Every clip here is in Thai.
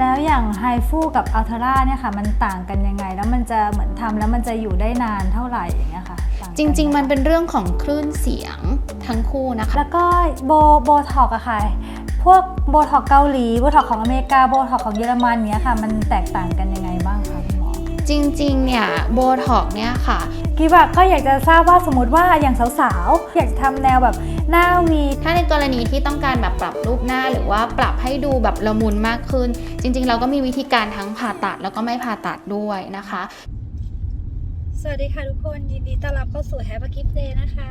แล้วอย่างไฮฟูกับอัลเทราเนี่ยค่ะ มันต่างกันยังไง แล้วมันจะเหมือนทำแล้วมันจะอยู่ได้นานเท่าไหร่อย่างเงี้ยค่ะต่ากัจริงไหๆมันเป็นเรื่องของคลื่นเสียงทั้งคู่นะคะ แล้วก็โบโบท็อกอะค่ะ พวกโบท็อกเกาหลีโบท็อกของอเมริกาโบท็อกของเยอรมันเนี้ยค่ะ มันแตกต่างกันยังไงบ้างคะคุณหมอ จริงๆ เนี่ยโบท็อกเนี่ยค่ะ กีบะก็อยากจะทราบว่าสมมติว่าอย่างสาวๆ อยากจะทำแนวแบบหน้าวีถ้าในกรณีที่ต้องการแบบปรับรูปหน้าหรือว่าปรับให้ดูแบบละมุนมากขึ้น จริง ๆ เราก็มีวิธีการทั้งผ่าตัดแล้วก็ไม่ผ่าตัดด้วยนะคะ สวัสดีค่ะทุกคนยินดีต้อนรับเข้าสู่ Happy Gift Day นะคะ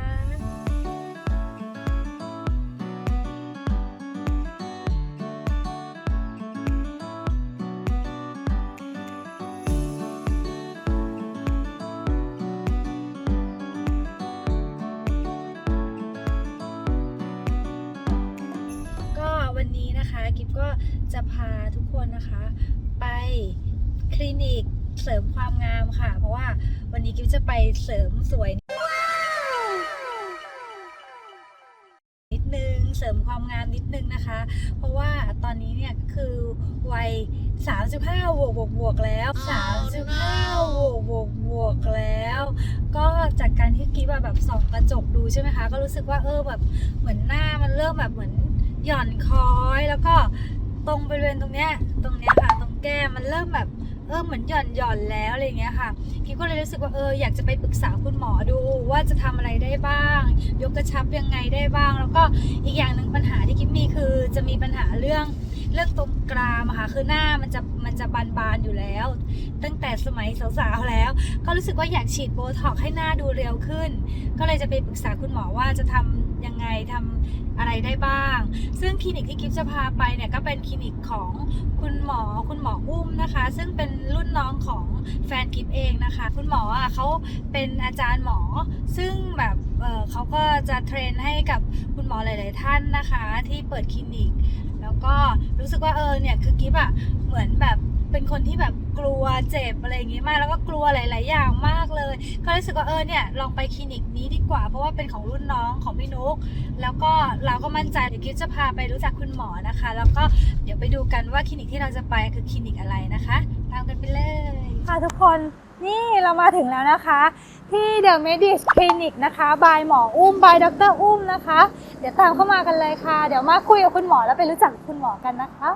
นนะคะ ไปคลินิกเสริมความงามค่ะ เพราะว่าวันนี้กิฟจะไปเสริมสวย นิดนึงเสริมความงามนิดนึงนะคะ เพราะว่าตอนนี้เนี่ยก็คือวัย 35บวกบวกบวกแล้ว 35บวกบวกบวกแล้ว ก็จากการที่กิ๊บอะแบบส่องกระจกดูใช่ไหมคะ ก็รู้สึกว่าเออแบบเหมือนหน้ามันเริ่มแบบเหมือนหย่อนคล้อยแล้วก็ตรงบริเวณตรงเนี้ย ตรงเนี้ยค่ะ ตรงแก้มมันเริ่มแบบเออเหมือนหย่อนหย่อนแล้วอะไรเงี้ยค่ะกิ๊ก็เลยรู้สึกว่าเอออยากจะไปปรึกษาคุณหมอดูว่าจะทำอะไรได้บ้าง ยกกระชับยังไงได้บ้าง แล้วก็อีกอย่างหนึ่งปัญหาที่กิ๊มีคือจะมีปัญหาเรื่องเรื่องตรงกรามค่ะคือหน้ามันจะมันจะบานๆอยู่แล้ว ตั้งแต่สมัยสาวๆแล้ว ก็รู้สึกว่าอยากฉีดโบท็อกให้หน้าดูเรียวขึ้น ก็เลยจะไปปรึกษาคุณหมอว่าจะทำ ยังไงทำอะไรได้บ้าง ซึ่งคลินิกที่กิฟจะพาไปเนี่ยก็เป็นคลินิกของคุณหมอคุณหมออุ้มนะคะ ซึ่งเป็นรุ่นน้องของแฟนกิฟเองนะคะ คุณหมออะเขาเป็นอาจารย์หมอ ซึ่งแบบเเขาก็จะเทรนให้กับคุณหมอหลาย ๆ ท่านนะคะ ที่เปิดคลินิก แล้วก็รู้สึกว่าเออเนี่ยคือกิฟอะเหมือนแบบ เป็นคนที่แบบกลัวเจ็บอะไรอย่างงี้มากแล้วก็กลัวหลาย ๆ อย่างมากเลย ก็รู้สึกว่าเออเนี่ยลองไปคลินิกนี้ดีกว่า เพราะว่าเป็นของรุ่นน้องของพี่นุก แล้วก็เราก็มั่นใจเดี๋ยวกิฟจะพาไปรู้จักคุณหมอนะคะ แล้วก็เดี๋ยวไปดูกันว่าคลินิกที่เราจะไปคือคลินิกอะไรนะคะตามกันไปเลยค่ะทุกคนนี่เรามาถึงแล้วนะคะ ที่เดอะเมดิสคลินิกนะคะบายหมออุ้มบายดรอุ้มนะคะ เดี๋ยวตามเข้ามากันเลยค่ะ เดี๋ยวมาคุยกับคุณหมอแล้วไปรู้จักคุณหมอกันนะคะ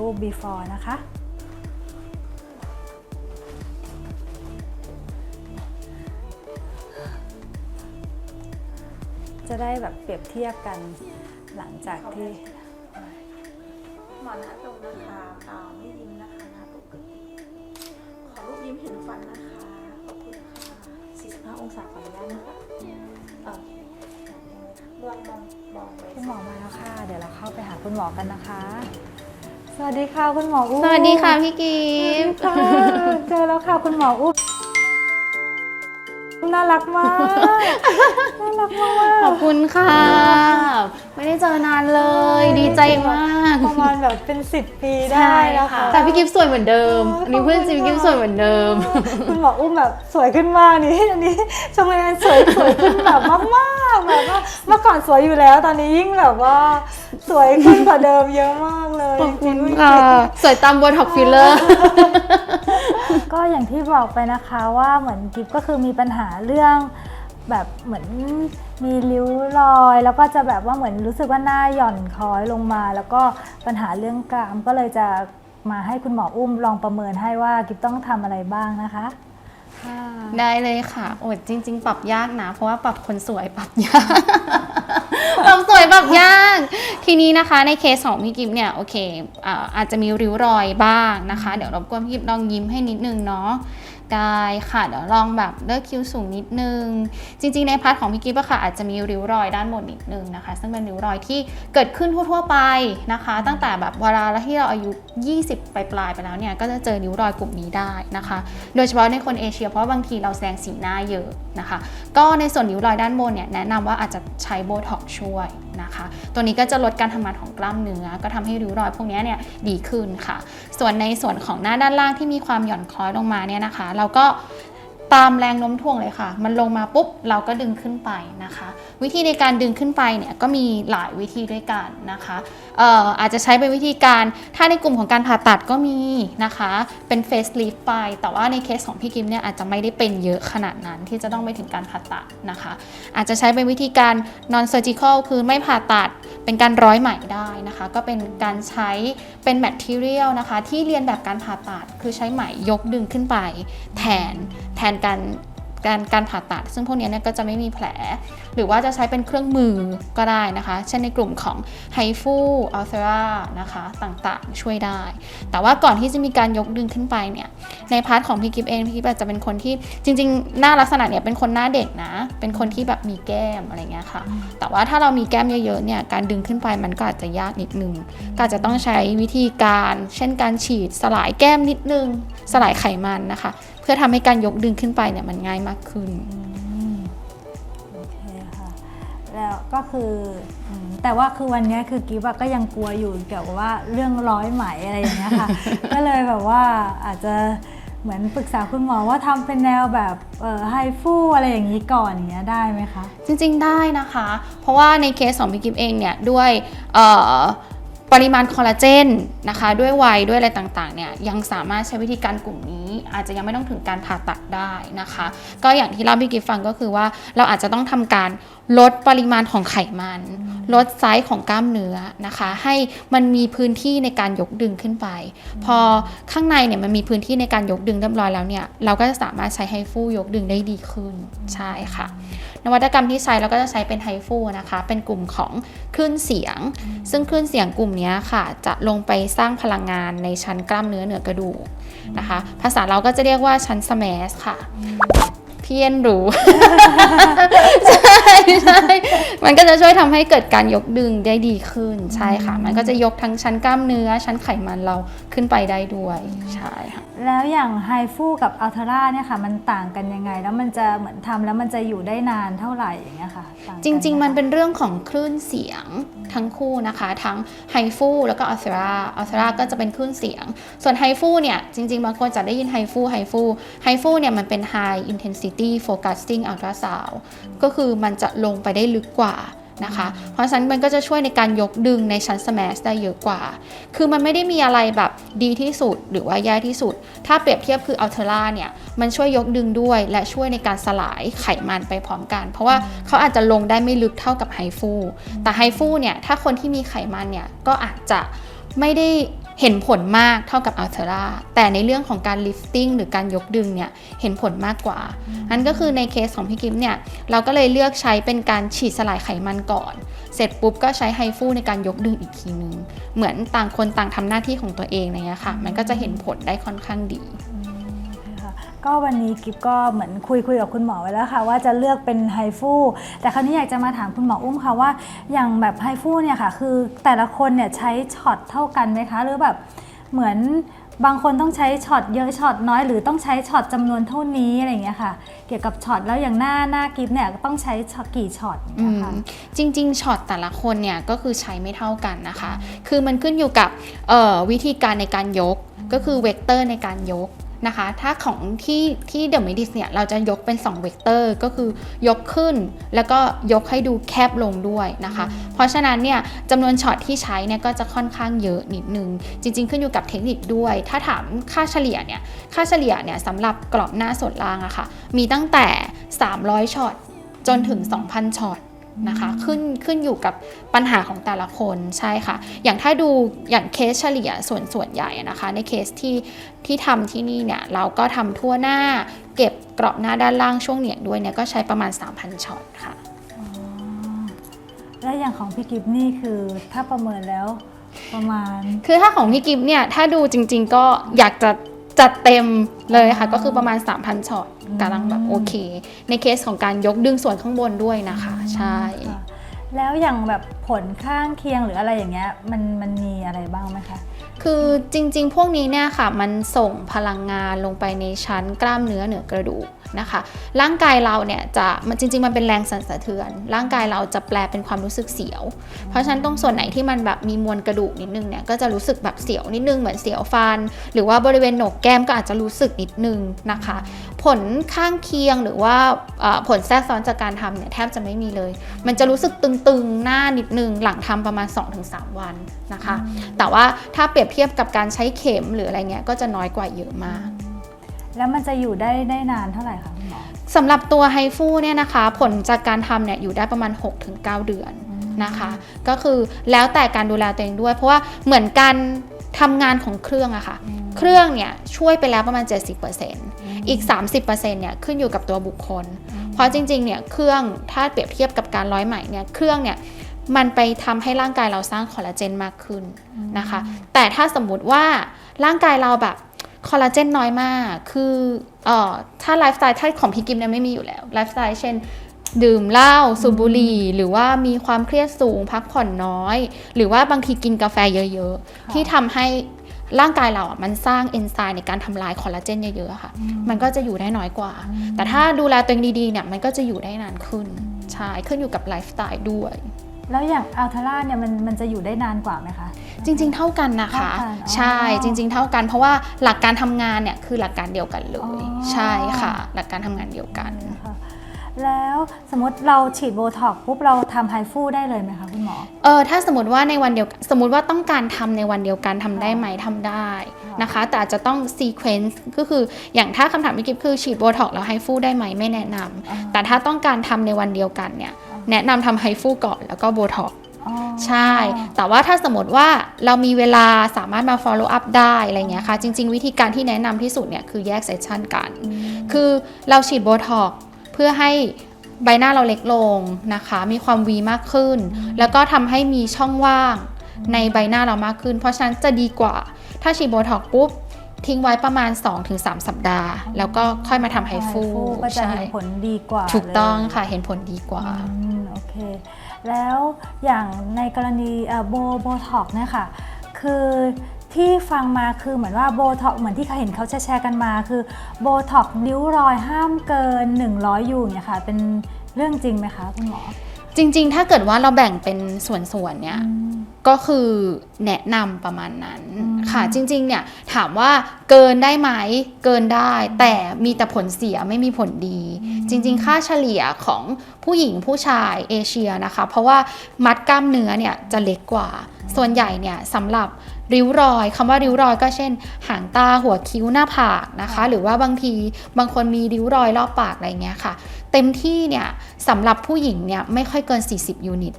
รูป before นะคะ จะได้แบบเปรียบเทียบกันหลังจากที่ หมอนหน้าตรงนะคะเปล่าไม่ยิ้มนะคะหน้าปกติขอรูปยิ้มเห็นฟันนะคะ ขอบคุณค่ะ45องศาขออนุญาตนะคะโอเคมองมองมองไป คุณหมอมาแล้วค่ะ เดี๋ยวเราเข้าไปหาคุณหมอกันนะคะ สวัสดีค่ะคุณหมออุ้มสวัสดีค่ะพี่กิฟต์ค่ะเจอแล้วค่ะคุณหมออุ้ม น่ารักมากน่ารักมาก ขอบคุณค่ะ ไม่ได้เจอนานเลย ดีใจมากประมาณแบบเป็นสิบปีได้แล้วค่ะ แต่พี่กิฟต์สวยเหมือนเดิมโอ้ยอันนี้เพื่อนจริงขอบคุณพี่กิฟต์สวยเหมือนเดิม คุณหมออุ้มแบบสวยขึ้นมากนี่อันนี้ชมงานสวยสวยขึ้นแบบมากๆแบบว่าเมื่อก่อนสวยอยู่แล้ว ตอนนี้ยิ่งแบบว่า สวยขึ้นกว่าเดิมเยอะมากเลยขอบคุณจริงๆค่ะสวยตามโบท็อกฟิลเลอร์ ก็อย่างที่บอกไปนะคะว่าเหมือนกิฟก็คือมีปัญหาเรื่องแบบเหมือนมีริ้วรอย แล้วก็จะแบบว่าเหมือนรู้สึกว่าหน้าหย่อนคล้อยลงมา แล้วก็ปัญหาเรื่องกรามก็เลยจะมาให้คุณหมออุ้มลองประเมินให้ว่ากิฟต้องทำอะไรบ้างนะคะค่ะ ได้เลยค่ะโอ้ยจริง ๆ ปรับยากนะ เพราะว่าปรับคนสวยปรับยาก ปรับสวยปรับยาก ทีนี้นะคะในเคสของพี่กิฟเนี่ยโอเคอาอาจจะมีริ้วรอยบ้างนะคะ เดี๋ยวรบกวนพี่กิฟลองยิ้มให้นิดนึงเนาะ กายค่ะเดี๋ยวลองแบบเลือกคิ้วสูงนิดนึง จริง ๆ ในพาร์ทของพี่กิฟต์อะค่ะอาจจะมีริ้วรอยด้านบนนิดนึงนะคะ ซึ่งเป็นริ้วรอยที่เกิดขึ้นทั่วๆไปนะคะ ตั้งแต่แบบเวลาที่เราอายุ 20ปปลายไปแล้วเนี่ยก็จะเจอริ้วรอยกลุ่มนี้ได้นะคะ โดยเฉพาะในคนเอเชียเพราะบางทีเราแสดงสีหน้าเยอะนะคะ ก็ในส่วนริ้วรอยด้านบนเนี่ยแนะนำว่าอาจจะใช้โบท็อกช่วย นะคะ ตัวนี้ก็จะลดการทำงานของกล้ามเนื้อ ก็ทำให้ริ้วรอยพวกนี้เนี่ยดีขึ้นค่ะ ส่วนในส่วนของหน้าด้านล่างที่มีความหย่อนคล้อยลงมาเนี่ยนะคะ เราก็ตามแรงโน้มถ่วงเลยค่ะ มันลงมาปุ๊บเราก็ดึงขึ้นไปนะคะ วิธีในการดึงขึ้นไปเนี่ยก็มีหลายวิธีด้วยกันนะคะ อออาจจะใช้เป็นวิธีการ ถ้าในกลุ่มของการผ่าตัดก็มีนะคะ เป็นเฟสลิฟไป แต่ว่าในเคสของพี่กิมเนี่ยอาจจะไม่ได้เป็นเยอะขนาดนั้นที่จะต้องไปถึงการผ่าตัดนะคะ อาจจะใช้เป็นวิธีการ non surgical คือไม่ผ่าตัด เป็นการร้อยไหมได้นะคะ ก็เป็นการใช้เป็น material นะคะ ที่เรียนแบบการผ่าตัด คือใช้ไหมยกดึงขึ้นไป แทนแทนการ การการผ่าตัด ซึ่งพวกนี้เนี่ยก็จะไม่มีแผล หรือว่าจะใช้เป็นเครื่องมือก็ได้นะคะ เช่นในกลุ่มของไฮฟูอัลเทรานะคะต่างๆ ช่วยได้ แต่ว่าก่อนที่จะมีการยกดึงขึ้นไปเนี่ยในพาร์ทของพี่กิฟเองพี่กิฟอาจจะเป็นคนที่จริง ๆ หน้าลักษณะเนี่ยเป็นคนหน้าเด็กนะ เป็นคนที่แบบมีแก้มอะไรเงี้ยค่ะ แต่ว่าถ้าเรามีแก้มเยอะๆเนี่ยการดึงขึ้นไปมันก็อาจจะยากนิดนึงก็อาจจะต้องใช้วิธีการ เช่นการฉีดสลายแก้มนิดนึง สลายไขมันนะคะ พื่อทำให้การยกดึงขึ้นไปเนี่ยมันง่ายมากขึ้น โอเคค่ะ แล้วก็คืออืมแต่ว่าคือวันเนี้ยคือกิฟอะก็ยังกลัวอยู่เกี่ยวกับว่าเรื่องร้อยไหมอะไรอย่างเงี้ยค่ะ ก็เลยแบบว่าอาจจะเหมือนปรึกษาคุณหมอว่าทำเป็นแนวแบบเอ่อไฮฟูอะไรอย่างนี้ก่อนอย่างเงี้ยได้ไหมคะ จริงๆได้นะคะ เพราะว่าในเคสของพี่กิฟเองเนี่ยด้วยเอ่อปริมาณคอลลาเจนนะคะ ด้วยวัยด้วยอะไรต่างๆเนี่ยยังสามารถใช้วิธีการกลุ่มนี้ อาจจะยังไม่ต้องถึงการผ่าตัดได้นะคะ ก็อย่างที่เล่าพี่กิฟฟังก็คือว่าเราอาจจะต้องทำการลดปริมาณของไขมัน ลดไซส์ของกล้ามเนื้อนะคะ ให้มันมีพื้นที่ในการยกดึงขึ้นไป พอข้างในเนี่ยมันมีพื้นที่ในการยกดึงเรียบร้อยแล้วเนี่ยเราก็จะสามารถใช้ไฮฟูยกดึงได้ดีขึ้นใช่ค่ะ นวัตกรรมที่ใช้เราก็จะใช้เป็นไฮฟูนะคะ เป็นกลุ่มของคลื่นเสียง ซึ่งคลื่นเสียงกลุ่มเนี้ยค่ะ จะลงไปสร้างพลังงานในชั้นกล้ามเนื้อเหนือกระดูกนะคะ ภาษาเราก็จะเรียกว่าชั้นสแมสค่ะพี่เอ็นรู้ใช่ใช่มันก็จะช่วยทำให้เกิดการยกดึงได้ดีขึ้นใช่ค่ะ มันก็จะยกทั้งชั้นกล้ามเนื้อชั้นไขมันเราขึ้นไปได้ด้วยใช่ค่ะ แล้วอย่างไฮฟูกับอัลเทอร่าเนี่ยค่ะมันต่างกันยังไง แล้วมันจะเหมือนทำแล้วมันจะอยู่ได้นานเท่าไหร่อย่างเงี้ยค่ะต่ากัจริงไหๆมันคะเป็นเรื่องของคลื่นเสียงทั้งคู่นะคะ ทั้งไฮฟูแล้วก็อัลเทราอัลเทราก็จะเป็นคลื่นเสียง ส่วนไฮฟูเนี่ยจริง ๆ บางคนจะได้ยินไฮฟูไฮฟูไฮฟูเนี่ยมันเป็น high intensity focusing ultrasound ก็คือมันจะลงไปได้ลึกกว่า นะคะ เพราะฉะนั้นมันก็จะช่วยในการยกดึงในชั้นสมาสได้เยอะกว่า คือมันไม่ได้มีอะไรแบบดีที่สุดหรือว่าแย่ที่สุด ถ้าเปรียบเทียบคืออัลเทร่าเนี่ยมันช่วยยกดึงด้วย และช่วยในการสลายไขมันไปพร้อมกัน เพราะว่าเขาอาจจะลงได้ไม่ลึกเท่ากับไฮฟูแต่ไฮฟูเนี่ยถ้าคนที่มีไขมันเนี่ยก็อาจจะไม่ได้ เห็นผลมากเท่ากับอัลเทราแต่ในเรื่องของการลิฟติ้งหรือการยกดึงเนี่ยเห็นผลมากกว่านั่นก็คือในเคสของพี่กิฟเนี่ยเราก็เลยเลือกใช้เป็นการฉีดสลายไขมันก่อน เสร็จปุ๊บก็ใช้ไฮฟูในการยกดึงอีกทีนึง เหมือนต่างคนต่างทำหน้าที่ของตัวเองอะไรเงี้ยค่ะ มันก็จะเห็นผลได้ค่อนข้างดีค่ะ ก็วันนี้กิฟก็เหมือนคุยคุยกับคุณหมอไว้แล้วค่ะ ว่าจะเลือกเป็นไฮฟูแต่คราวนี้อยากจะมาถามคุณหมออุ้มค่ะว่าอย่างแบบไฮฟูเนี่ยค่ะ คือแต่ละคนเนี่ยใช้ช็อตเท่ากันไหมคะ หรือแบบเหมือนบางคนต้องใช้ช็อตเยอะช็อตน้อยหรือต้องใช้ช็อตจำนวนเท่านี้อะไรอย่างเงี้ยค่ะ เกี่ยวกับช็อตแล้วอย่างหน้าหน้ากิฟเนี่ยต้องใช้ช็อตกี่ช็อตอย่างอืเงี้ยมค่ะจริงๆช็อตแต่ละคนเนี่ยก็คือใช้ไม่เท่ากันนะคะ คือมันขึ้นอยู่กับวิธีการในการยกก็คือเวกเตอร์ในการยก นะคะ ถ้าของที่ที่เดอะมิดิสเนี่ยเราจะยกเป็น 2 เวกเตอร์ก็คือยกขึ้น แล้วก็ยกให้ดูแคบลงด้วยนะคะ เพราะฉะนั้นเนี่ยจำนวนช็อตที่ใช้เนี่ยก็จะค่อนข้างเยอะนิดนึง จริง ๆ ขึ้นอยู่กับเทคนิคด้วย ถ้าถามค่าเฉลี่ยเนี่ยค่าเฉลี่ยเนี่ยสำหรับกรอบหน้าส่วนล่างอะค่ะมีตั้งแต่ 300ช็อตจนถึง 2,000ช็อต นะคะขึ้นขึ้นอยู่กับปัญหาของแต่ละคนใช่ค่ะ อย่างถ้าดูอย่างเคสเฉลี่ยส่วนส่วนใหญ่อะนะคะ ในเคสที่ที่ทำที่นี่เนี่ยเราก็ทำทั่วหน้า เก็บกรอบหน้าด้านล่างช่วงเหนียงด้วยเนี่ยก็ใช้ประมาณ 3,000ช็อตค่ะแล้วอย่างของพี่กิฟนี่คือถ้าประเมินแล้วประมาณ คือถ้าของพี่กิฟเนี่ยถ้าดูจริง ๆ ก็อยากจะจัดเต็มเลยค่ะ ก็คือประมาณ 3,000ช็อต กำลังแบบโอเค ในเคสของการยกดึงส่วนข้างบนด้วยนะคะ ใช่ค่ะแล้วอย่างแบบผลข้างเคียงหรืออะไรอย่างเงี้ยมันมันมีอะไรบ้างไหมคะคือจริง ๆ พวกนี้เนี่ยค่ะ มันส่งพลังงานลงไปในชั้นกล้ามเนื้อเหนือกระดูก นะคะ ร่างกายเราเนี่ยจะมันจริง ๆ มันเป็นแรงสั่นสะเทือน ร่างกายเราจะแปลเป็นความรู้สึกเสียว เพราะฉะนั้นตรงส่วนไหนที่มันแบบมีมวลกระดูกนิดนึงเนี่ยก็จะรู้สึกแบบเสียวนิดนึงเหมือนเสียวฟัน หรือว่าบริเวณโหนกแก้มก็อาจจะรู้สึกนิดนึงนะคะ ผลข้างเคียงหรือว่าเอ่อผลแทรกซ้อนจากการทำเนี่ยแทบจะไม่มีเลย มันจะรู้สึกตึงๆหน้านิดนึงหลังทำประมาณ 2-3 วันนะคะ แต่ว่าถ้าเปรียบเทียบกับการใช้เข็มหรืออะไรเงี้ยก็จะน้อยกว่าเยอะมาก แล้วมันจะอยู่ได้ได้นานเท่าไหร่คะคุณหมอ สำหรับตัวไฮฟูเนี่ยนะคะ ผลจากการทำเนี่ยอยู่ได้ประมาณ 6-9 เดือนนะคะ ก็คือแล้วแต่การดูแลตัวเองด้วย เพราะว่าเหมือนการทำงานของเครื่องอะค่ะ เครื่องเนี่ยช่วยไปแล้วประมาณ 70%อีก 30%เนี่ยขึ้นอยู่กับตัวบุคคล เพราะจริงๆเนี่ยเครื่องถ้าเปรียบเทียบกับการร้อยไหมเนี่ยเครื่องเนี่ยมันไปทำให้ร่างกายเราสร้างคอลลาเจนมากขึ้นนะคะ แต่ถ้าสมมุติว่าร่างกายเราแบบ คอลลาเจนน้อยมาก คือเอ่อถ้าไลฟ์สไตล์ถ้าของพี่กิมเนี่ยไม่มีอยู่แล้วไลฟ์สไตล์เช่น ดื่มเหล้าสูบบุหรี่ หรือว่ามีความเครียดสูงพักผ่อนน้อย หรือว่าบางทีกินกาแฟเยอะๆ ที่ทำให้ร่างกายเราอะมันสร้างเอนไซม์ในการทำลายคอลลาเจนเยอะๆอะค่ะ มันก็จะอยู่ได้น้อยกว่า แต่ถ้าดูแลตัวเองดีๆเนี่ยมันก็จะอยู่ได้นานขึ้นใช่ขึ้นอยู่กับไลฟ์สไตล์ด้วย แล้วอย่างอัลทาร่าเนี่ยมันมันจะอยู่ได้นานกว่าไหมคะ จริง ๆ เท่ากันนะคะ เท่ากันอ๋อใช่จริง ๆ เท่ากันเพราะว่าหลักการทำงานเนี่ยคือหลักการเดียวกันเลอ๋ย อ ใช่ค่ะ หลักการทำงานเดียวกัน ค่ะแล้วสมมติเราฉีดโบท็อกซ์ปุ๊บเราทำไฮฟูได้เลยไหมคะคุณหมอ เออถ้าสมมติว่าในวันเดียวสมมติว่าต้องการทำในวันเดียวกันทำได้ไหมทำได้ค่ะนะคะ แต่อาจจะต้องซีเควนซ์ก็คืออย่างถ้าคำถามพี่กิฟคือฉีดโบท็อกซ์แล้วไฮฟูได้ไหมไม่แนะนำอ่าแต่ถ้าต้องการทำในวันเดียวกันเนี่ย แนะนำทำไฮฟูก่อน แล้วก็โบท็อกซ์อ๋อใช่ แต่ว่าถ้าสมมติว่าเรามีเวลาสามารถมา follow up ได้อะไรเงี้ยค่ะ จริง ๆ วิธีการที่แนะนำที่สุดเนี่ยคือแยกเซสชันกัน คือเราฉีดโบท็อกซ์เพื่อให้ใบหน้าเราเล็กลงนะคะ มีความวีมากขึ้น แล้วก็ทำให้มีช่องว่างในใบหน้าเรามากขึ้น เพราะฉะนั้นจะดีกว่า ถ้าฉีดโบท็อกซ์ปุ๊บ ทิ้งไว้ประมาณ 2-3 สัปดาห์ แล้วก็ค่อยมาทำไฮฟูก็จะเห็นผลดีกว่าถูกต้องเลยค่ะเห็นผลดีกว่าอืมโอเค แล้วอย่างในกรณีเอ่อโบโบท็อกเนี่ยค่ะ คือที่ฟังมาคือเหมือนว่าโบท็อกเหมือนที่เขาเห็นเขาแชร์ๆกันมา คือโบท็อกริ้วรอยห้ามเกิน 100ยูเนี่ยค่ะ เป็นเรื่องจริงไหมคะคุณหมอ จริง ๆ ถ้าเกิดว่าเราแบ่งเป็นส่วนๆเนี่ยอืมก็คือแนะนำประมาณนั้นอืมค่ะจริง ๆ เนี่ยถามว่าเกินได้ไหมเกินได้ แต่มีแต่ผลเสียไม่มีผลดี จริง ๆ ค่าเฉลี่ยของผู้หญิงผู้ชายเอเชียนะคะ เพราะว่ามัดกล้ามเนื้อเนี่ยจะเล็กกว่า ส่วนใหญ่เนี่ยสำหรับริ้วรอยคำว่าริ้วรอยก็เช่น หางตาหัวคิ้วหน้าผากนะคะ หรือว่าบางทีบางคนมีริ้วรอยรอบปากอะไรเงี้ยค่ะ เต็มที่เนี่ยสำหรับผู้หญิงเนี่ยไม่ค่อยเกิน 40 ยูนิต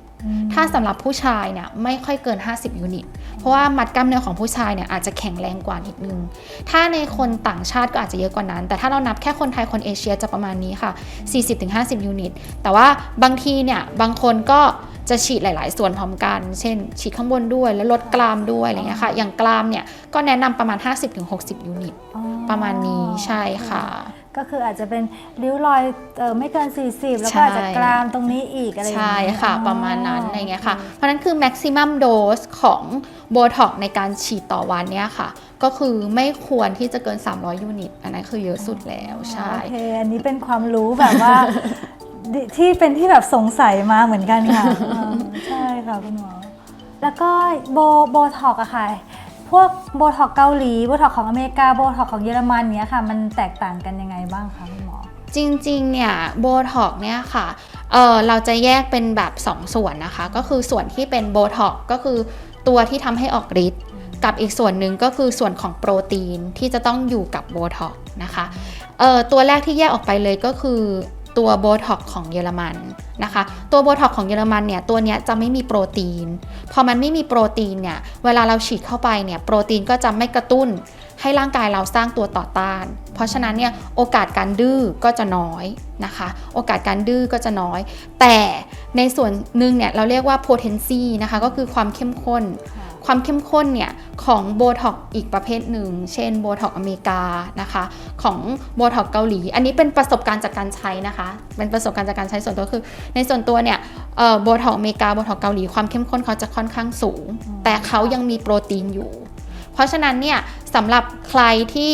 ถ้าสำหรับผู้ชายเนี่ยไม่ค่อยเกิน 50 ยูนิต เพราะว่ามัดกล้ามเนื้อของผู้ชายเนี่ยอาจจะแข็งแรงกว่านิดนึง ถ้าในคนต่างชาติก็อาจจะเยอะกว่านั้น แต่ถ้าเรานับแค่คนไทยคนเอเชียจะประมาณนี้ค่ะ 40-50 ยูนิต แต่ว่าบางทีเนี่ยบางคนก็จะฉีดหลาย ๆ ส่วนพร้อมกัน เช่น ฉีดข้างบนด้วยแล้วลดกรามด้วยอะไรเงี้ยค่ะ อย่างกรามเนี่ยก็แนะนำประมาณ 50-60 ยูนิตอ๋อประมาณนี้ใช่ค่ะ ก็คืออาจจะเป็นริ้วรอยเออไม่เกิน 40 แล้วใช่ก็อาจจะกรามตรงนี้อีกอะไรอย่างใช่เงี้ยค่ะอ๋อประมาณนั้นอะไรเงี้ยค่ะ เพราะฉะนั้นคือ maximum dose ของโบท็อกในการฉีดต่อวันเนี่ยค่ะ ก็คือไม่ควรที่จะเกิน 300 ยูนิต อันนั้นคือเยอะสุดแล้วใช่โอเคอันนี้เป็นความรู้แบบว่าดิที่เป็นที่แบบสงสัยมาเหมือนกันค่ะเออใช่ค่ะคุณหมอแล้วก็โบโบท็อกอะค่ะ พวกโบท็อกเกาหลีโบท็อกของอเมริกาโบท็อกของเยอรมันเนี้ยค่ะ มันแตกต่างกันยังไงบ้างคะคุณหมอ จริงๆ เนี่ยโบท็อกเนี่ยค่ะเออเราจะแยกเป็นแบบ2ส่วนนะคะ ก็คือส่วนที่เป็นโบท็อกก็คือตัวที่ทำให้ออกฤทธิ์กับอีกส่วนหนึ่งก็คือส่วนของโปรตีนที่จะต้องอยู่กับโบท็อกนะคะเออตัวแรกที่แยกออกไปเลยก็คือ ตัวโบท็อกของเยอรมันนะคะ ตัวโบท็อกของเยอรมันเนี่ยตัวนี้จะไม่มีโปรตีน พอมันไม่มีโปรตีนเนี่ยเวลาเราฉีดเข้าไปเนี่ยโปรตีนก็จะไม่กระตุ้น ให้ร่างกายเราสร้างตัวต่อต้าน เพราะฉะนั้นเนี่ยโอกาสการดื้อก็จะน้อยนะคะ โอกาสการดื้อก็จะน้อย แต่ในส่วนหนึ่งเนี่ยเราเรียกว่า potency นะคะก็คือความเข้มข้น ความเข้มข้นเนี่ยของโบท็อกอีกประเภทหนึ่ง เช่นโบท็อกอเมริกานะคะ ของโบท็อกเกาหลี อันนี้เป็นประสบการณ์จากการใช้นะคะ เป็นประสบการณ์จากการใช้ส่วนตัวคือ ในส่วนตัวเนี่ยโบท็อกอเมริกาโบท็อกเกาหลีความเข้มข้นเขาจะค่อนข้างสูง แต่เขายังมีโปรตีนอยู่ เพราะฉะนั้นเนี่ยสำหรับใครที่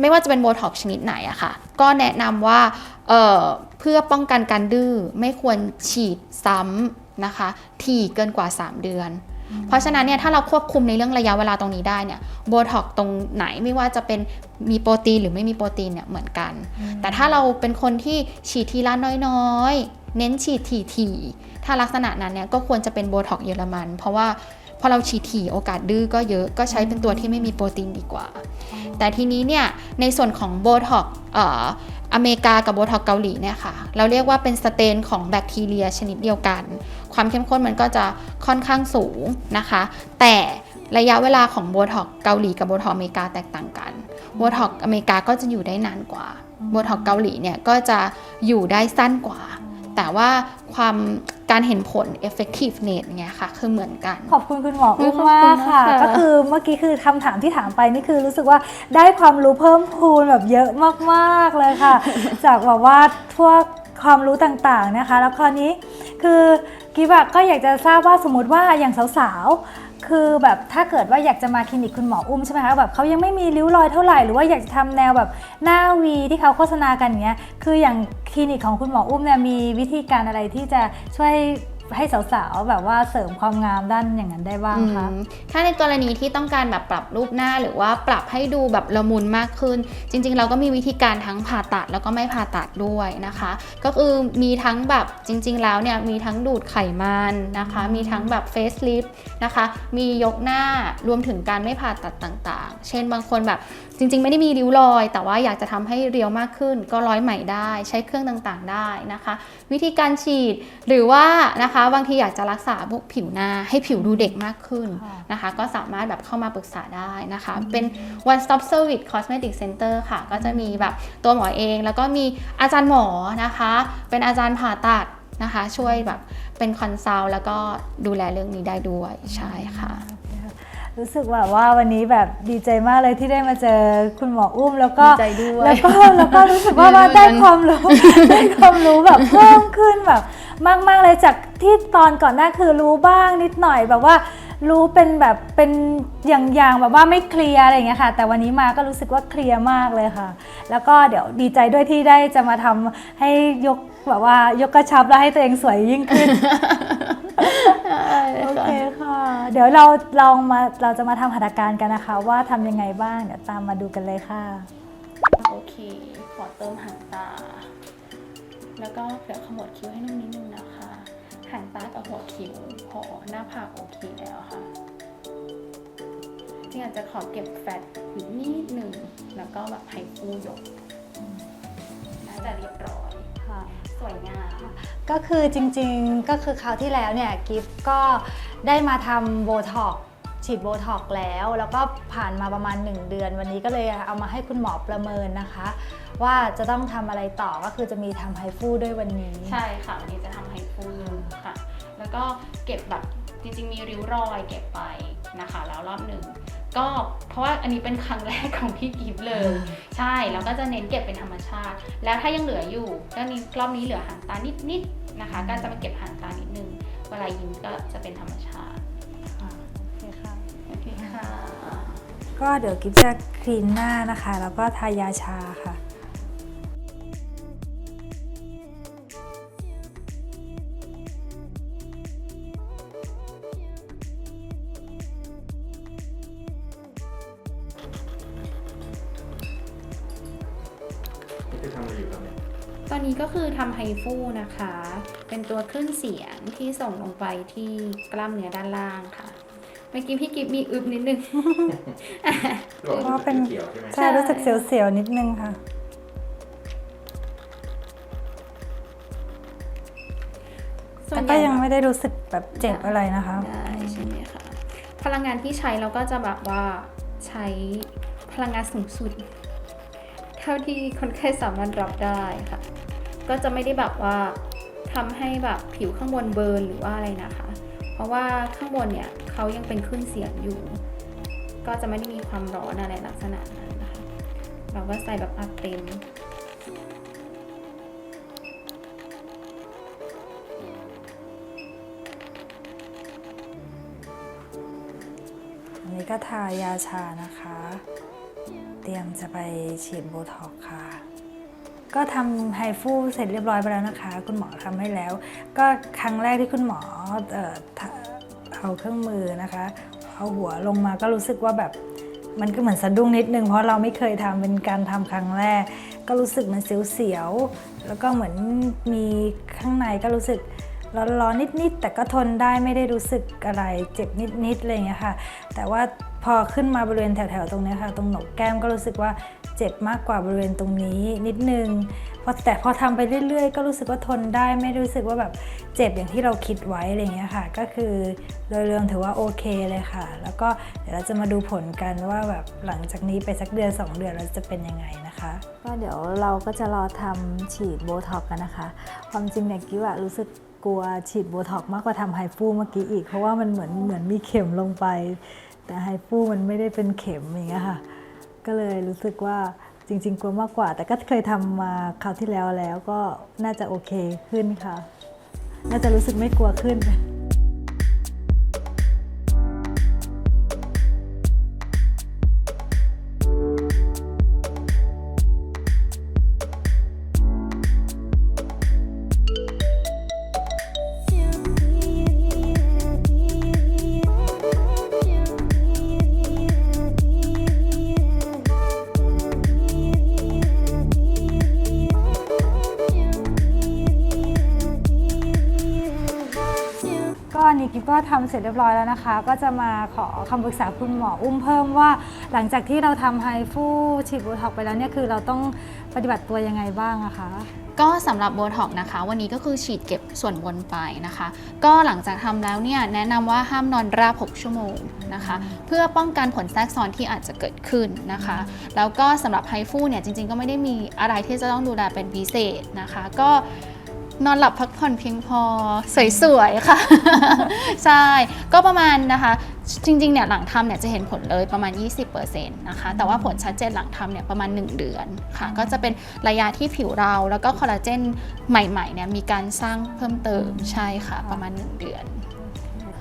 ไม่ว่าจะเป็นโบท็อกชนิดไหนอะค่ะ ก็แนะนำว่าเเพื่อป้องกันการดื้อไม่ควรฉีดซ้ำนะคะ ถี่เกินกว่า 3 เดือน เพราะฉะนั้นเนี่ยถ้าเราควบคุมในเรื่องระยะเวลาตรงนี้ได้เนี่ยโบท็อกตรงไหนไม่ว่าจะเป็นมีโปรตีนหรือไม่มีโปรตีนเนี่ยเหมือนกัน แต่ถ้าเราเป็นคนที่ฉีดทีละน้อยๆ เน้นฉีดถี่ๆถ้าลักษณะนั้นเนี่ยก็ควรจะเป็นโบท็อกเยอรมัน เพราะว่าพอเราฉีดถี่โอกาสดื้อก็เยอะก็ใช้เป็นตัวที่ไม่มีโปรตีนดีกว่า แต่ทีนี้เนี่ยในส่วนของโบท็อกเอเมริกากับโบท็อกเกาหลีเนี่ยค่ะ เราเรียกว่าเป็นสเตนของแบคทีเรียชนิดเดียวกัน ความเข้มข้นมันก็จะค่อนข้างสูงนะคะ แต่ระยะเวลาของโบท็อกเกาหลีกับโบท็อกอเมริกาแตกต่างกันโบท็อกอเมริกาก็จะอยู่ได้นานกว่าโบท็อกเกาหลีเนี่ยก็จะอยู่ได้สั้นกว่า แต่ว่าความการเห็นผล effectiveness เนี่ยค่ะ คือเหมือนกัน ขอบคุณคุณหมออุ้มขอบคุณมากค่ะค่ะ ก็คือเมื่อกี้คือคำถามที่ถามไปนี่คือรู้สึกว่าได้ความรู้เพิ่มพูนแบบเยอะมากๆเลยค่ะ จากแบบว่าพวกความรู้ต่างๆนะคะ แล้วคราวนี้คือกิบอะก็อยากจะทราบว่าสมมติว่าอย่างสาวๆ คือแบบถ้าเกิดว่าอยากจะมาคลินิกคุณหมออุ้มใช่ไหมคะแบบเขายังไม่มีริ้วรอยเท่าไหร่หรือว่าอยากจะทำแนวแบบหน้าวีที่เขาโฆษณากันอย่างเงี้ยคืออย่างคลินิกของคุณหมออุ้มเนี่ยมีวิธีการอะไรที่จะช่วย ให้สาวๆแบบว่าเสริมความงามด้านอย่างนั้นได้บ้างคะอืมถ้าในกรณีที่ต้องการแบบปรับรูปหน้าหรือว่าปรับให้ดูแบบละมุนมากขึ้น จริง ๆ เราก็มีวิธีการทั้งผ่าตัดแล้วก็ไม่ผ่าตัดด้วยนะคะ ก็คือมีทั้งแบบจริง ๆ แล้วเนี่ยมีทั้งดูดไขมันนะคะ มีทั้งแบบเฟสลิฟนะคะ มียกหน้ารวมถึงการไม่ผ่าตัดต่างๆ เช่นบางคนแบบ จริงๆ ไม่ได้มีริ้วรอย แต่ว่าอยากจะทำให้เรียวมากขึ้น ก็ร้อยใหม่ได้ ใช้เครื่องต่างๆได้นะคะ วิธีการฉีดหรือว่านะคะบางทีอยากจะรักษาพวกผิวหน้าให้ผิวดูเด็กมากขึ้นค่ะนะคะ ก็สามารถแบบเข้ามาปรึกษาได้นะคะ เป็น one stop service cosmetic center ค่ะ ก็จะมีแบบตัวหมอเอง แล้วก็มีอาจารย์หมอนะคะ เป็นอาจารย์ผ่าตัดนะคะ ช่วยแบบเป็นคอนซัลท์แล้วก็ดูแลเรื่องนี้ได้ด้วยใช่ค่ะ รู้สึกแบบว่าวันนี้แบบดีใจมากเลยที่ได้มาเจอคุณหมออุ้มแล้วก็ดีใจด้วยแล้วก็แล้วก็รู้สึกว่าดีใจว่าเหมือนกันได้ความรู้ได้ความรู้แบบเพิ่มขึ้นแบบมาก ๆเลยจากที่ตอนก่อนหน้าคือรู้บ้างนิดหน่อยแบบว่ารู้เป็นแบบเป็นอย่างๆแบบว่าไม่เคลียร์อะไรอย่างเงี้ยค่ะ แต่วันนี้มาก็รู้สึกว่าเคลียร์มากเลยค่ะ แล้วก็เดี๋ยวดีใจด้วยที่ได้จะมาทำให้ยกแบบว่ายกกระชับแล้วให้ตัวเองสวยยิ่งขึ้น โอเคค่ะ เดี๋ยวเราลองมาเราจะมาทำหัตถการกันนะคะ ว่าทำยังไงบ้างเดี๋ยวตามมาดูกันเลยค่ะ โอเค ขอเติมหางตา แล้วก็เผื่อขมวดคิ้วให้นุ่มนิดนึงนะคะหางตากับหัวคิ้วพอหน้าผากโอเคแล้วค่ะนี่อาจจะขอเก็บแฟตอยู่นิดหนึ่งแล้วก็แบบไฮฟูยกน่าจะเรียบร้อย สวยงาม ก็คือจริงๆก็คือคราวที่แล้วเนี่ยกิฟก็ได้มาทำโบท็อกฉีดโบท็อกแล้ว แล้วก็ผ่านมาประมาณ 1 เดือน วันนี้ก็เลยเอามาให้คุณหมอประเมินนะคะ ว่าจะต้องทำอะไรต่อก็คือจะมีทำไฮฟูด้วยวันนี้ ใช่ค่ะวันนี้จะทำไฮฟูค่ะ แล้วก็เก็บแบบจริงๆ มีริ้วรอยเก็บไปนะคะ แล้วรอบหนึ่ง ก็เพราะว่าอันนี้เป็นครั้งแรกของพี่กิฟเลย ใช่แล้วก็จะเน้นเก็บเป็นธรรมชาติ แล้วถ้ายังเหลืออยู่ก็นี้รอบนี้เหลือหางตานิดๆนะคะ ก็จะมาเก็บหางตานิดนึงเวลายิ้มก็จะเป็นธรรมชาติโอเคค่ะโอเคค่ะก็เดี๋ยวกิฟจะคลีนหน้านะคะ แล้วก็ทายาชาค่ะ คือทำไฮฟูนะคะ เป็นตัวคลื่นเสียงที่ส่งลงไปที่กล้ามเนื้อด้านล่างค่ะ เมื่อกี้พี่กิฟมีอึบนิดนึงบอกเพราะเป็นเขียวๆใช่ไหมใช่รู้สึกเสียวๆนิดนึงค่ะ ส่วแต่นใหก็ญ่ยังแบบไม่ได้รู้สึกแบบเจ็บอะไรนะคะ ได้ใช่ไหมคะพลังงานที่ใช้เราก็จะแบบว่าใช้พลังงานสูงสุด เท่าที่คนไข้สามารถรับได้ค่ะ ก็จะไม่ได้แบบว่าทำให้แบบผิวข้างบนเบิร์นหรือว่าอะไรนะคะ เพราะว่าข้างบนเนี่ยเขายังเป็นคลื่นเสียงอยู่ ก็จะไม่ได้มีความร้อนอะไรลักษณะนั้นนะคะ เราก็ใส่แบบอัดเต็มนี้ก็ทายาชานะคะ เตรียมจะไปฉีดโบท็อกค่ะ ก็ทำไฮฟูเสร็จเรียบร้อยไปแล้วนะคะ คุณหมอทำให้แล้ว ก็ครั้งแรกที่คุณหมอเอ่อเอาเครื่องมือนะคะ เอาหัวลงมาก็รู้สึกว่าแบบมันก็เหมือนสะดุ้งนิดนึงเพราะเราไม่เคยทำเป็นการทำครั้งแรก ก็รู้สึกมันเสียวๆแล้วก็เหมือนมีข้างในก็รู้สึกร้อนๆนิดๆ แต่ก็ทนได้ไม่ได้รู้สึกอะไรเจ็บนิดๆอะไรอย่างเงี้ยค่ะ แต่ว่าพอขึ้นมาบริเวณแถวๆ ตรงนี้ค่ะ ตรงหนกแก้มก็รู้สึกว่า เจ็บมากกว่าบริเวณตรงนี้นิดนึงพอแต่พอทำไปเรื่อย ๆ ก็รู้สึกว่าทนได้ไม่รู้สึกว่าแบบเจ็บอย่างที่เราคิดไว้อะไรเงี้ยค่ะ ก็คือโดยรวมถือว่าโอเคเลยค่ะ แล้วก็เดี๋ยวเราจะมาดูผลกันว่าแบบหลังจากนี้ไปสักเดือน 2 เดือนเราจะเป็นยังไงนะคะ ก็เดี๋ยวเราก็จะรอทำฉีดโบท็อกกันนะคะ ความจริงเนี่ยกิ๊วะรู้สึกกลัวฉีดโบท็อกมากกว่าทำไฮฟูเมื่อกี้อีก เพราะว่ามันเหมือนเหมือนมีเข็มลงไป แต่ไฮฟูมันไม่ได้เป็นเข็มอย่างเงี้ยค่ะ ก็เลยรู้สึกว่าจริง ๆ กลัวมากกว่า แต่ก็เคยทำมาคราวที่แล้วแล้วก็น่าจะโอเคขึ้นค่ะ น่าจะรู้สึกไม่กลัวขึ้น เสร็จเรียบร้อยแล้วนะคะ ก็จะมาขอคำปรึกษาคุณหมออุ้มเพิ่มว่า หลังจากที่เราทำไฮฟูฉีดโบท็อกไปแล้วเนี่ยคือเราต้องปฏิบัติตัวยังไงบ้างอะคะ ก็สำหรับโบท็อกนะคะ วันนี้ก็คือฉีดเก็บส่วนบนไปนะคะ ก็หลังจากทำแล้วเนี่ยแนะนำว่าห้ามนอนราบ 6 ชั่วโมงนะคะ เพื่อป้องกันผลแทรกซ้อนที่อาจจะเกิดขึ้นนะคะ แล้วก็สำหรับไฮฟูเนี่ยจริงๆ ก็ไม่ได้มีอะไรที่จะต้องดูแลเป็นพิเศษนะคะ ก็ นอนหลับพักผ่อนเพียงพอสวยๆค่ะ ใช่ ก็ประมาณนะคะ จริงๆเนี่ยหลังทำเนี่ยจะเห็นผลเลยประมาณ 20%นะคะ แต่ว่าผลชัดเจนหลังทำเนี่ยประมาณ 1 เดือนค่ะ ก็จะเป็นระยะที่ผิวเราแล้วก็คอลลาเจนใหม่ๆเนี่ยมีการสร้างเพิ่มเติมใช่ค่ะ ประมาณ 1 เดือน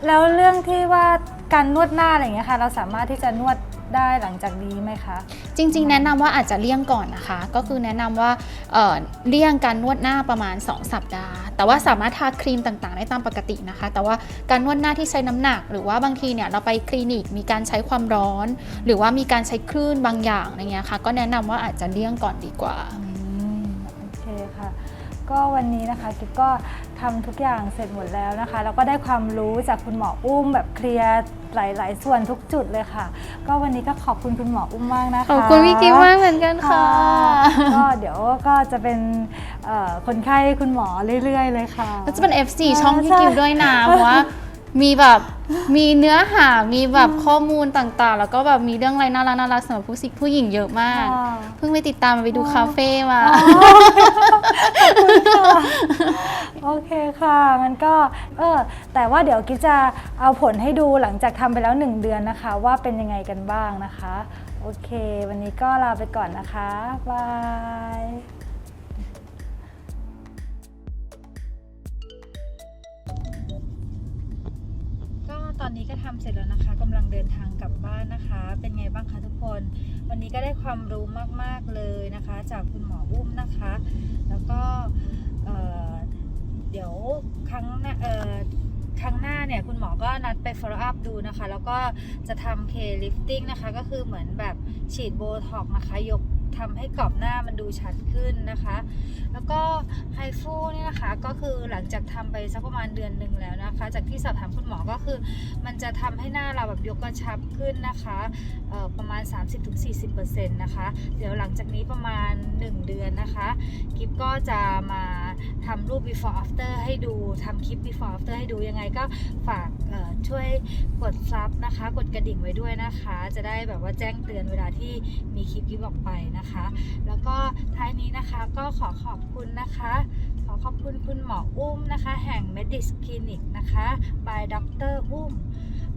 แล้วเรื่องที่ว่าการนวดหน้าอะไรอย่างเงี้ยค่ะ เราสามารถที่จะนวด ได้หลังจากนี้ไหมคะ จริงๆ แนะนำว่าอาจจะเลี่ยงก่อนนะคะ ก็คือแนะนำว่าเอ่อเลี่ยงการนวดหน้าประมาณ 2 สัปดาห์ แต่ว่าสามารถทาครีมต่างๆ ได้ตามปกตินะคะ แต่ว่าการนวดหน้าที่ใช้น้ำหนัก หรือว่าบางทีเนี่ยเราไปคลินิกมีการใช้ความร้อน หรือว่ามีการใช้คลื่นบางอย่างอะไรเงี้ยค่ะ ก็แนะนำว่าอาจจะเลี่ยงก่อนดีกว่า อืมโอเคค่ะ ก็วันนี้นะคะกิ๊บก็ ทำทุกอย่างเสร็จหมดแล้วนะคะ แล้วก็ได้ความรู้จากคุณหมออุ้ม แบบเคลียร์หลาย ๆ ส่วนทุกจุดเลยค่ะ ก็วันนี้ก็ขอบคุณคุณหมออุ้มมากนะคะขอบคุณพี่กิ๊ฟมากเหมือนกันค่ะ ก็เดี๋ยวก็จะเป็นเอ่อคนไข้คุณหมอเรื่อย ๆ เลยค่ะก็จะเป็น FC อ่าช่องพี่ใช่กิวด้วยนะเพราะว่ามีแบบ มีเนื้อหา มีแบบข้อมูลต่างๆ แล้วก็แบบมีเรื่องอะไรน่ารักน่ารักสำหรับผู้สิผู้หญิงเยอะมาก ค่ะเพิ่งไปติดตามไปดูคาเฟ่มา โอเคค่ะมันก็เออแต่ว่าเดี๋ยวกิ๊บจะเอาผลให้ดูหลังจากทำไปแล้ว 1 เดือนนะคะ ว่าเป็นยังไงกันบ้างนะคะ โอเค วันนี้ก็ลาไปก่อนนะคะบาย ตอนนี้ก็ทำเสร็จแล้วนะคะกำลังเดินทางกลับบ้านนะคะ เป็นไงบ้างคะทุกคน วันนี้ก็ได้ความรู้มากๆเลยนะคะ จากคุณหมออุ้มนะคะ แล้วก็เเดี๋ยวครั้งหน้าเอ่อครั้งหน้าเนี่ยคุณหมอก็นัดไป follow up ดูนะคะ แล้วก็จะทำ K lifting นะคะ ก็คือเหมือนแบบฉีดโบท็อกนะคะ ยก ทำให้กรอบหน้ามันดูชัดขึ้นนะคะ แล้วก็ไฮฟูเนี่ยนะคะก็คือหลังจากทำไปสักประมาณเดือนหนึ่งแล้วนะคะ จากที่สอบถามคุณหมอก็คือ มันจะทำให้หน้าเราแบบยกกระชับขึ้นนะคะประมาณ 30-40%นะคะ เดี๋ยวหลังจากนี้ประมาณ 1 เดือนนะคะกิฟก็จะมาทำรูป before after ให้ดูทำคลิป before after ให้ดูยังไงก็ฝากช่วยกดซับนะคะ กดกระดิ่งไว้ด้วยนะคะ จะได้แบบว่าแจ้งเตือนเวลาที่มีคลิปกิฟออกไปนะคะ แล้วก็ท้ายนี้นะคะก็ขอขอบคุณนะคะ ขอขอบคุณคุณหมออุ้มนะคะ แห่ง Medis Clinic นะคะ by Dr. อุ้ม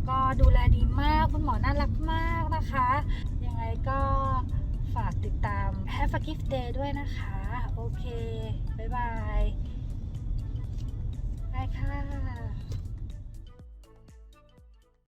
ก็ดูแลดีมากคุณหมอน่ารักมากนะคะ ยังไงก็ฝากติดตาม Have a gift day ด้วยนะคะ โอเค บ๊ายบาย บายค่ะ